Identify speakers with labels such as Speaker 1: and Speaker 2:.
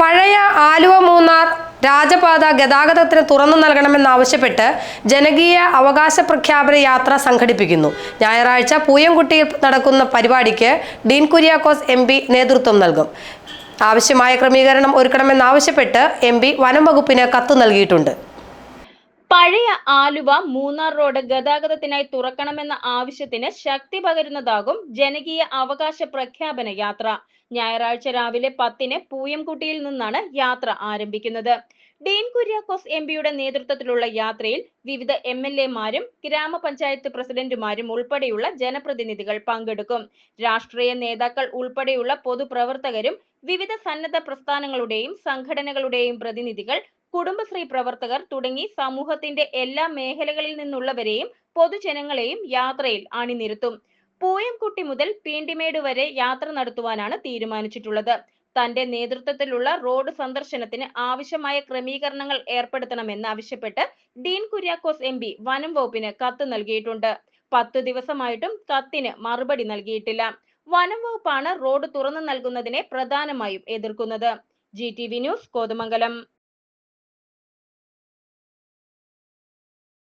Speaker 1: പഴയ ആലുവ മൂന്നാർ രാജപാത ഗതാഗതത്തിന് തുറന്നു നൽകണമെന്നാവശ്യപ്പെട്ട് ജനകീയ അവകാശ പ്രഖ്യാപന യാത്ര സംഘടിപ്പിക്കുന്നു. ഞായറാഴ്ച പൂയംകുട്ടിയിൽ നടക്കുന്ന പരിപാടിക്ക് ഡീൻ കുര്യാക്കോസ് എം നേതൃത്വം നൽകും. ആവശ്യമായ ക്രമീകരണം ഒരുക്കണമെന്നാവശ്യപ്പെട്ട് എം പി വനം വകുപ്പിന് കത്ത് നൽകിയിട്ടുണ്ട്.
Speaker 2: പഴയ ആലുവ മൂന്നാർ റോഡ് ഗതാഗതത്തിനായി തുറക്കണമെന്ന ആവശ്യത്തിന് ശക്തി പകരുന്നതാകും ജനകീയ അവകാശ പ്രഖ്യാപന യാത്ര. ഞായറാഴ്ച രാവിലെ പത്തിന് പൂയംകുട്ടിയിൽ നിന്നാണ് യാത്ര ആരംഭിക്കുന്നത്. ഡീൻ കുര്യാക്കോസ് എം പിയുടെ നേതൃത്വത്തിലുള്ള യാത്രയിൽ വിവിധ എം എൽ എമാരും ഗ്രാമപഞ്ചായത്ത് പ്രസിഡന്റുമാരും ഉൾപ്പെടെയുള്ള ജനപ്രതിനിധികൾ പങ്കെടുക്കും. രാഷ്ട്രീയ നേതാക്കൾ ഉൾപ്പെടെയുള്ള പൊതുപ്രവർത്തകരും വിവിധ സന്നദ്ധ പ്രസ്ഥാനങ്ങളുടെയും സംഘടനകളുടെയും പ്രതിനിധികൾ കുടുംബശ്രീ പ്രവർത്തകർ തുടങ്ങി സമൂഹത്തിന്റെ എല്ലാ മേഖലകളിൽ നിന്നുള്ളവരെയും പൊതുജനങ്ങളെയും യാത്രയിൽ അണിനിരത്തും. പൂയംകുട്ടി മുതൽ പീണ്ടിമേട് വരെ യാത്ര നടത്തുവാനാണ് തീരുമാനിച്ചിട്ടുള്ളത്. തന്റെ നേതൃത്വത്തിലുള്ള റോഡ് സന്ദർശനത്തിന് ആവശ്യമായ ക്രമീകരണങ്ങൾ ഏർപ്പെടുത്തണമെന്ന് ആവശ്യപ്പെട്ട് ഡീൻ കുര്യാക്കോസ് എം പി വനം വകുപ്പിന് കത്ത് നൽകിയിട്ടുണ്ട്. പത്തു ദിവസമായിട്ടും കത്തിന് മറുപടി നൽകിയിട്ടില്ല. വനം വകുപ്പാണ് റോഡ് തുറന്നു നൽകുന്നതിനെ പ്രധാനമായും എതിർക്കുന്നത്. G T V news Kothamangalam.